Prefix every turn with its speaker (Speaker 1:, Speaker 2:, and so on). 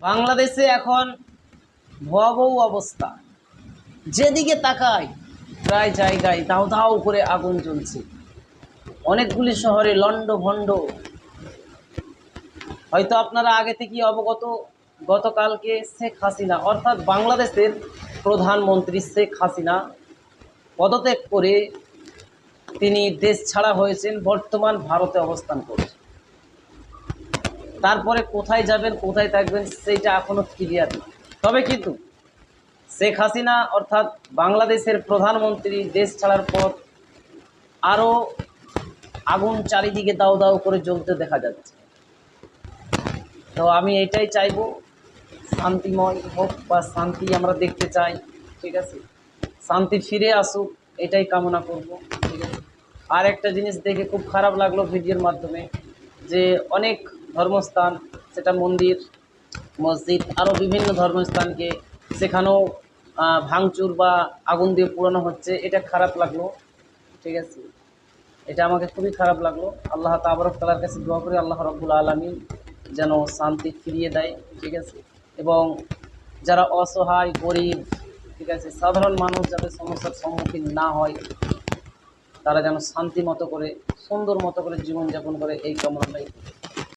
Speaker 1: বাংলাদেশে এখন ভয়াবহ অবস্থা। যেদিকে তাকাই, প্রায় জায়গায় দাও দাও করে আগুন জ্বলছে। অনেকগুলি শহরে লন্ড ভণ্ড হয়তো আপনারা আগে থেকেই অবগত, গতকালকে শেখ হাসিনা, অর্থাৎ বাংলাদেশের প্রধানমন্ত্রী শেখ হাসিনা, পদত্যাগ করে তিনি দেশ ছাড়া হয়েছেন, বর্তমান ভারতে অবস্থান করছেন। তারপরে কোথায় যাবেন, কোথায় থাকবেন, সেইটা এখনও ক্লিয়ার তবে কিন্তু শেখ হাসিনা অর্থাৎ বাংলাদেশের প্রধানমন্ত্রী দেশ ছাড়ার পর আরও আগুন চারিদিকে দাও দাও করে জ্বলতে দেখা যাচ্ছে। তো আমি এটাই চাইব, শান্তিময় হোক বা শান্তি আমরা দেখতে চাই, ঠিক আছে? শান্তি ফিরে আসুক, এটাই কামনা করব, ঠিক আছে? আর একটা জিনিস দেখে খুব খারাপ লাগল ভিডিওর মাধ্যমে, যে অনেক ধর্মস্থান, সেটা মন্দির, মসজিদ আরও বিভিন্ন ধর্মস্থানকে সেখানেও ভাঙচুর বা আগুন দিয়ে পোড়ানো হচ্ছে, এটা খারাপ লাগল, ঠিক আছে? এটা আমাকে খুবই খারাপ লাগল। আল্লাহ তাবরক তালার কাছে দোয়া করি, আল্লাহ রব্বুল আলমিন যেন শান্তি ফিরিয়ে দেয়, ঠিক আছে? এবং যারা অসহায়, গরিব, ঠিক আছে, সাধারণ মানুষ যাতে সমস্যার সম্মুখীন না হয়, তারা যেন শান্তি মতো করে, সুন্দর মতো করে জীবনযাপন করে এই কামনাটাই।